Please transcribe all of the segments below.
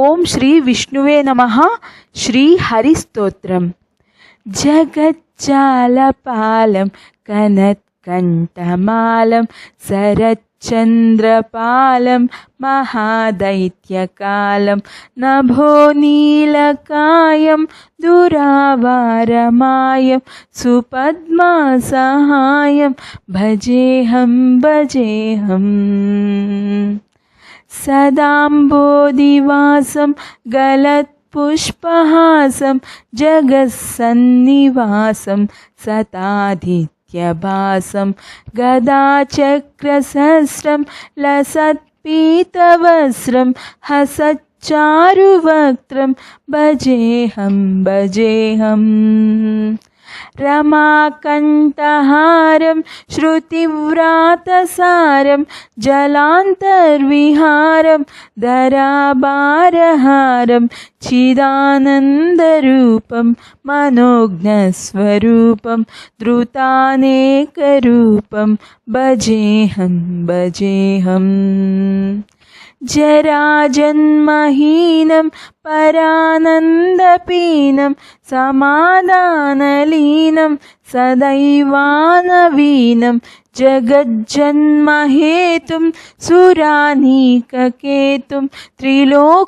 ओम श्री विष्णुवे नमः, श्री हरिस्तोत्रम। जगज्जालपालं, कनत्कण्ठमालं, शरच्चन्द्रपालं, महादैत्यकालं नभोनीलकायं दुरावारमायं, सुपद्मासहायं भजेऽहं भजेऽहम् സദാംബോധിവാസം ഗലത് പുഷ്പഹാസം ജഗത്സന്നിവാസം സതാധിത്യഭാസം ഗദാചക്രസഹസ്രം ലസത്പീതവസ്ത്രം ഹസച്ചാരുവക്ത്രം ഭജേഹം ഭജേഹം. रमाकण्ठहारं श्रुतिव्रातसारं जलान्तर्विहारं धराभारहारं चिदानन्दरूपं मनोज्ञस्वरूपं द्रुतानेकरूपं भजेऽहं भजेऽहम्। जराजन्महीनं परानन्दपीनं समादानलीनं सदैवानवीनं जगज्जन्महेतुं सुरानीककेतुं त्रिलोकैकसेतुं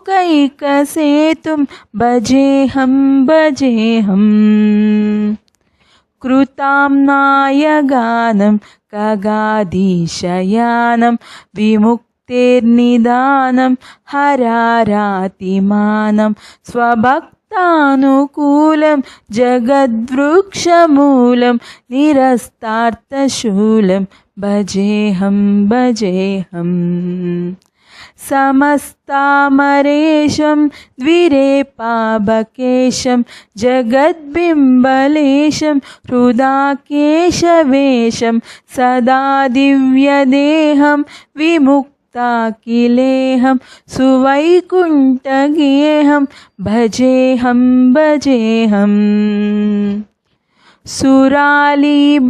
भजेऽहं भजेऽहम् कृताम्नायगानं कगाधीशयानं विमुक् तेर्निदानं हरारातिमानं स्वभक्तानुकूलं जगद्वृक्षमूलं निरस्तार्थशूलं भजेऽहं भजेऽहम् समस्तामरेशं द्विरेपाबकेशं जगद्बिम्बलेशं हृदाकेशवेशं सदा दिव्यदेहं विमुक् ताकिले हम सुवई कुंटगिए हम भजे हम बजे हम। सुरालीबलिष्टं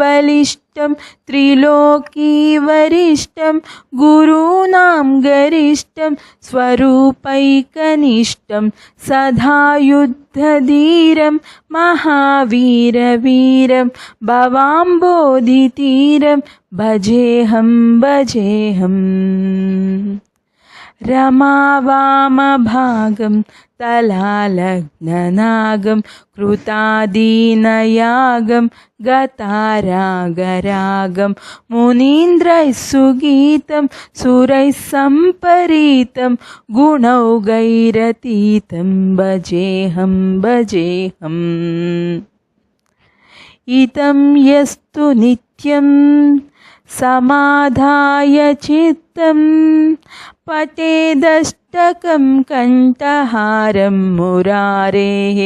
त्रिलोकीवरिष्ठं गुरूणां गरिष्ठं स्वरूपैकनिष्ठं सदा युद्धधीरं महावीरवीरं भवाम्बोधितीरं भजेऽहं भजेऽहम् रमावामभागं तलालग्ननागं कृतादीनयागं गतारागरागं मुनीन्द्रैः सुगीतं सुरैः सम्परीतं गुणौगैरतीतं भजेऽहं भजेऽहम्। इतं यस्तु नित्यं समाधाय चित्तं पटेदष्टकं कण्ठहारं मुरारेः।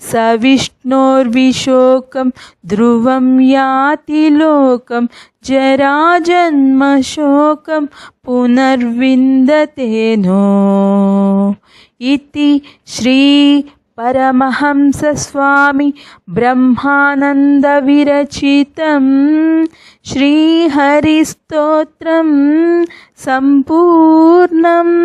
स विष्णोर्विशोकं ध्रुवं याति लोकं जराजन्मशोकं पुनर्विन्दते नो। इति श्री परमहंसस्वामी ब्रह्मानन्दविरचितं श्रीहरिस्तोत्रं सम्पूर्णम्